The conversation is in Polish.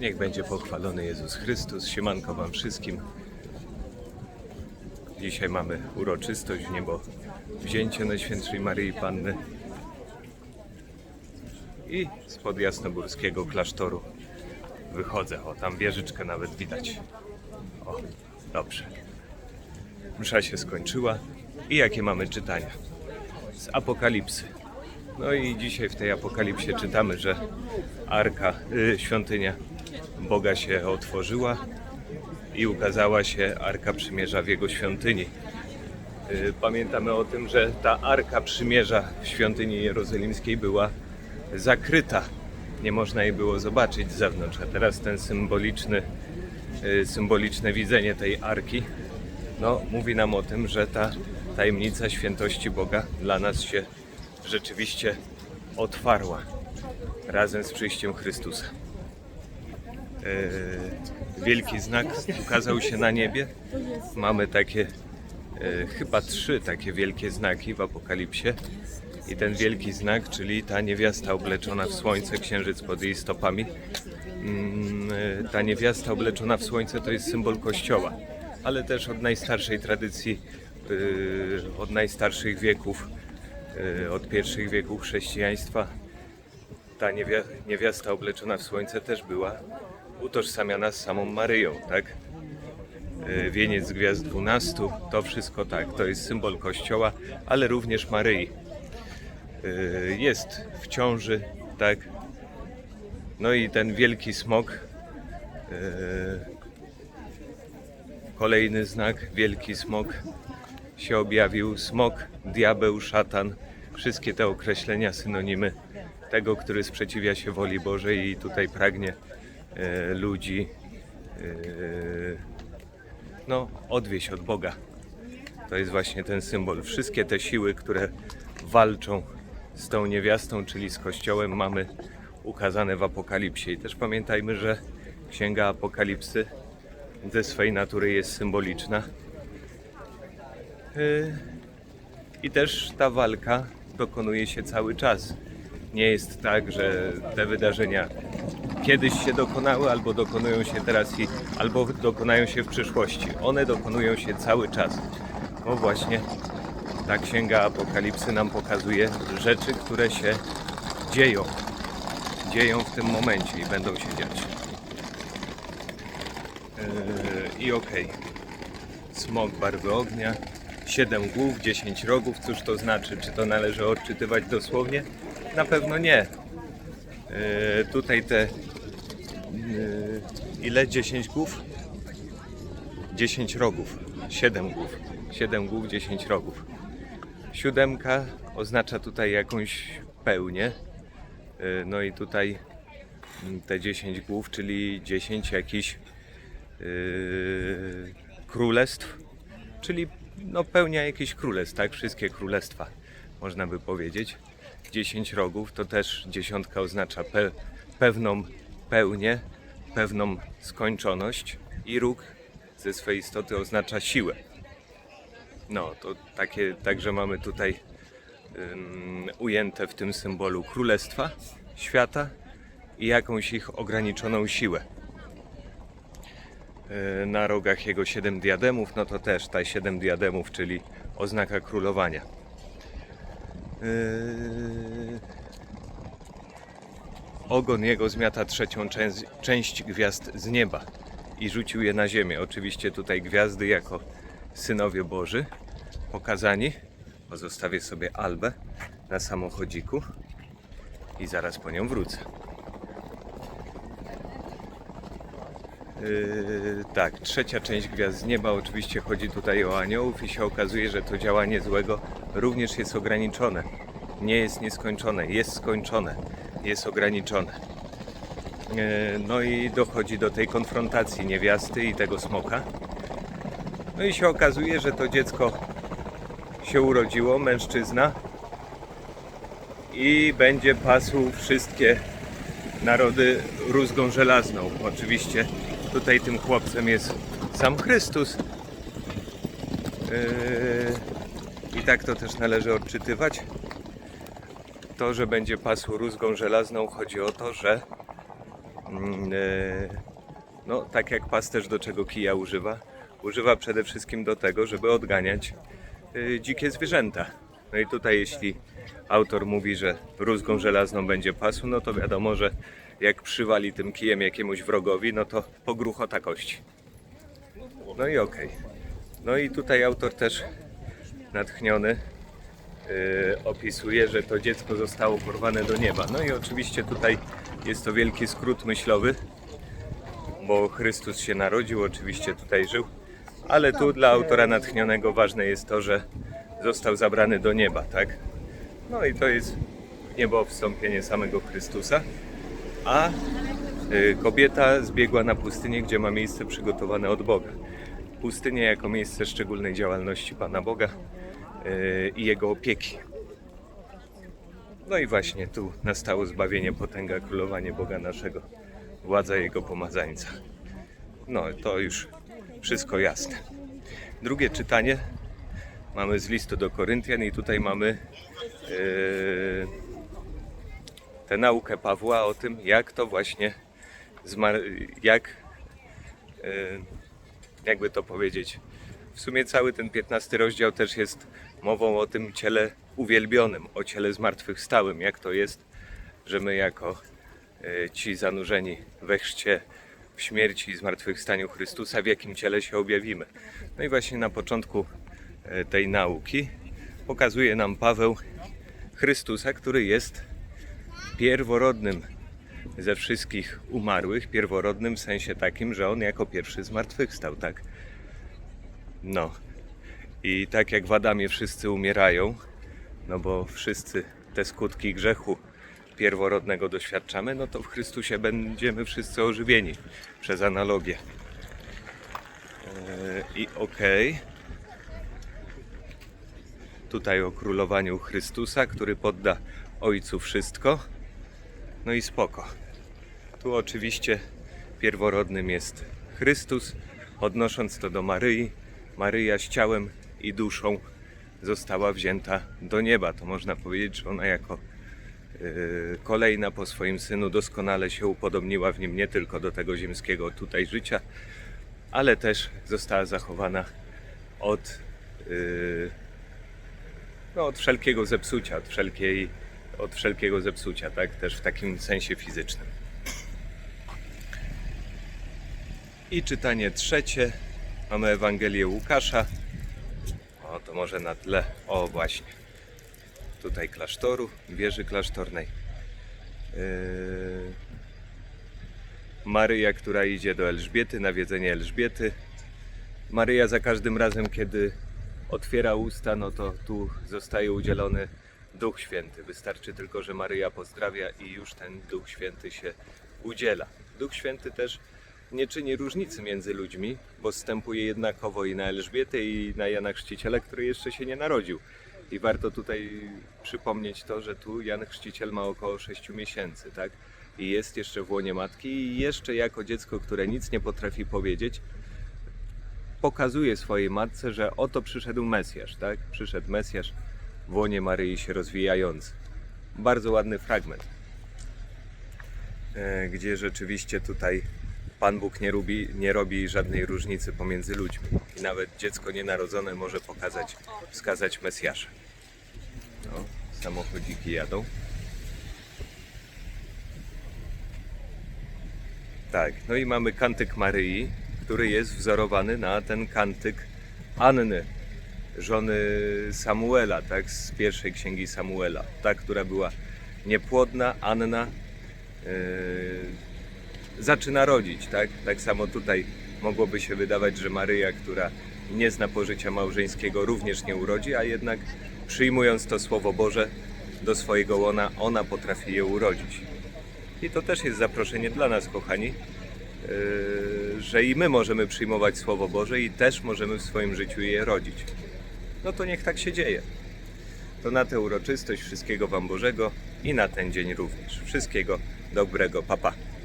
Niech będzie pochwalony Jezus Chrystus. Siemanko Wam wszystkim. Dzisiaj mamy uroczystość niebo wzięcie Najświętszej Maryi Panny i spod jasnogórskiego klasztoru wychodzę. O, tam wieżyczkę nawet widać. O, dobrze. Msza się skończyła i jakie mamy czytania? Z Apokalipsy. No i dzisiaj w tej apokalipsie czytamy, że arka, y, świątynia Boga się otworzyła i ukazała się Arka Przymierza w jego świątyni. Y, Pamiętamy o tym, że ta Arka Przymierza w świątyni jerozolimskiej była zakryta. Nie można jej było zobaczyć z zewnątrz, a teraz ten symboliczny, y, symboliczne widzenie tej Arki no, mówi nam o tym, że ta tajemnica świętości Boga dla nas się rzeczywiście otwarła razem z przyjściem Chrystusa. E, wielki znak ukazał się na niebie. Mamy takie, e, chyba trzy takie wielkie znaki w Apokalipsie. I ten wielki znak, czyli ta niewiasta obleczona w słońce, księżyc pod jej stopami. Mm, e, Ta niewiasta obleczona w słońce to jest symbol Kościoła, ale też od najstarszej tradycji, od najstarszych wieków, od pierwszych wieków chrześcijaństwa ta niewia- niewiasta obleczona w słońce też była utożsamiana z samą Maryją, tak? E, Wieniec gwiazd 12, to wszystko tak, to jest symbol Kościoła, ale również Maryi. E, Jest w ciąży, tak? No i ten wielki smok, e, kolejny znak, wielki smok się objawił. Smok, diabeł, szatan, wszystkie te określenia, synonimy tego, który sprzeciwia się woli Bożej i tutaj pragnie ludzi e, no, odwieść od Boga. To jest właśnie ten symbol. Wszystkie te siły, które walczą z tą niewiastą, czyli z Kościołem, mamy ukazane w Apokalipsie. I też pamiętajmy, że Księga Apokalipsy ze swej natury jest symboliczna. Yy, I też ta walka dokonuje się cały czas. Nie jest tak, że te wydarzenia kiedyś się dokonały, albo dokonują się teraz, i, albo dokonają się w przyszłości. One dokonują się cały czas. Bo właśnie ta księga Apokalipsy nam pokazuje rzeczy, które się dzieją. Dzieją w tym momencie i będą się dziać. Yy, I okej. Smok barwy ognia, 7 głów, 10 rogów. Cóż to znaczy? Czy to należy odczytywać dosłownie? Na pewno nie. Yy, tutaj te yy, ile? 10 głów? 10 rogów. 7 głów. 7 głów, 10 rogów. Siódemka oznacza tutaj jakąś pełnię. Yy, No i tutaj te 10 głów, czyli 10 jakichś yy, królestw, czyli no, pełnia jakichś królestw, tak? Wszystkie królestwa, można by powiedzieć. 10 rogów to też dziesiątka oznacza pe pewną pełnię, pewną skończoność i róg ze swej istoty oznacza siłę. No, to takie, także mamy tutaj ujęte w tym symbolu królestwa, świata i jakąś ich ograniczoną siłę. Yy, Na rogach jego siedem diademów, no to też ta siedem diademów, czyli oznaka królowania. Yy, Ogon jego zmiata trzecią część, część gwiazd z nieba i rzucił je na ziemię. Oczywiście tutaj gwiazdy jako synowie Boży pokazani. Pozostawię sobie Albę na samochodziku i zaraz po nią wrócę. Yy, tak, trzecia część gwiazd z nieba. Oczywiście chodzi tutaj o aniołów i się okazuje, że to działanie złego również jest ograniczone. Nie jest nieskończone, jest skończone, jest ograniczone. Yy, no i dochodzi do tej konfrontacji niewiasty i tego smoka. No i się okazuje, że to dziecko się urodziło, mężczyzna i będzie pasł wszystkie narody rózgą żelazną. Oczywiście tutaj tym chłopcem jest sam Chrystus. Yy, I tak to też należy odczytywać. To, że będzie pasł rózgą żelazną, chodzi o to, że mm, e, no tak jak pasterz do czego kija używa, używa przede wszystkim do tego, żeby odganiać e, dzikie zwierzęta. No i tutaj jeśli autor mówi, że rózgą żelazną będzie pasł, no to wiadomo, że jak przywali tym kijem jakiemuś wrogowi, no to pogruchota kości. No i okej. No i tutaj autor też natchniony yy, opisuje, że to dziecko zostało porwane do nieba. No i oczywiście tutaj jest to wielki skrót myślowy, bo Chrystus się narodził, oczywiście tutaj żył, ale tu dla autora natchnionego ważne jest to, że został zabrany do nieba, tak? No i to jest niebo wstąpienie samego Chrystusa, a y, kobieta zbiegła na pustynię, gdzie ma miejsce przygotowane od Boga. Pustynię jako miejsce szczególnej działalności Pana Boga y, i Jego opieki. No i właśnie tu nastało zbawienie, potęga, królowanie Boga naszego, władza Jego pomazańca. No to już wszystko jasne. Drugie czytanie mamy z listu do Koryntian i tutaj mamy yy, tę naukę Pawła o tym, jak to właśnie jak yy, jakby to powiedzieć. W sumie cały ten 15 rozdział też jest mową o tym ciele uwielbionym, o ciele zmartwychwstałym, jak to jest, że my jako e, ci zanurzeni we chrzcie, w śmierci i zmartwychwstaniu Chrystusa, w jakim ciele się objawimy. No i właśnie na początku e, tej nauki pokazuje nam Paweł Chrystusa, który jest pierworodnym ze wszystkich umarłych, pierworodnym w sensie takim, że on jako pierwszy zmartwychwstał, tak? No. I tak jak w Adamie wszyscy umierają, no bo wszyscy te skutki grzechu pierworodnego doświadczamy, no to w Chrystusie będziemy wszyscy ożywieni przez analogię. Eee, I okej. Tutaj o królowaniu Chrystusa, który podda Ojcu wszystko. No i spoko. Tu oczywiście pierworodnym jest Chrystus, odnosząc to do Maryi. Maryja z ciałem i duszą została wzięta do nieba. To można powiedzieć, że ona jako yy, kolejna po swoim synu doskonale się upodobniła w nim nie tylko do tego ziemskiego tutaj życia, ale też została zachowana od, yy, no, od wszelkiego zepsucia, od, wszelkiej, od wszelkiego zepsucia, tak? Też w takim sensie fizycznym. I czytanie trzecie. Mamy Ewangelię Łukasza. O, to może na tle. O, właśnie. Tutaj klasztoru, wieży klasztornej. Yy... Maryja, która idzie do Elżbiety, nawiedzenie Elżbiety. Maryja za każdym razem, kiedy otwiera usta, no to tu zostaje udzielony Duch Święty. Wystarczy tylko, że Maryja pozdrawia i już ten Duch Święty się udziela. Duch Święty też nie czyni różnicy między ludźmi, bo zstępuje jednakowo i na Elżbietę i na Jana Chrzciciela, który jeszcze się nie narodził. I warto tutaj przypomnieć to, że tu Jan Chrzciciel ma około 6 miesięcy, tak? I jest jeszcze w łonie matki i jeszcze jako dziecko, które nic nie potrafi powiedzieć, pokazuje swojej matce, że oto przyszedł Mesjasz, tak? Przyszedł Mesjasz w łonie Maryi się rozwijający. Bardzo ładny fragment, e, gdzie rzeczywiście tutaj Pan Bóg nie, lubi, nie robi żadnej różnicy pomiędzy ludźmi. I nawet dziecko nienarodzone może pokazać, wskazać Mesjasza. No, samochodziki jadą. Tak, no i mamy kantyk Maryi, który jest wzorowany na ten kantyk Anny, żony Samuela, tak, z pierwszej księgi Samuela. Ta, która była niepłodna, Anna, yy, zaczyna rodzić, tak? Tak samo tutaj mogłoby się wydawać, że Maryja, która nie zna pożycia małżeńskiego, również nie urodzi, a jednak przyjmując to Słowo Boże do swojego łona, ona potrafi je urodzić. I to też jest zaproszenie dla nas, kochani, że i my możemy przyjmować Słowo Boże i też możemy w swoim życiu je rodzić. No to niech tak się dzieje. To na tę uroczystość wszystkiego Wam Bożego i na ten dzień również. Wszystkiego dobrego, papa. Pa.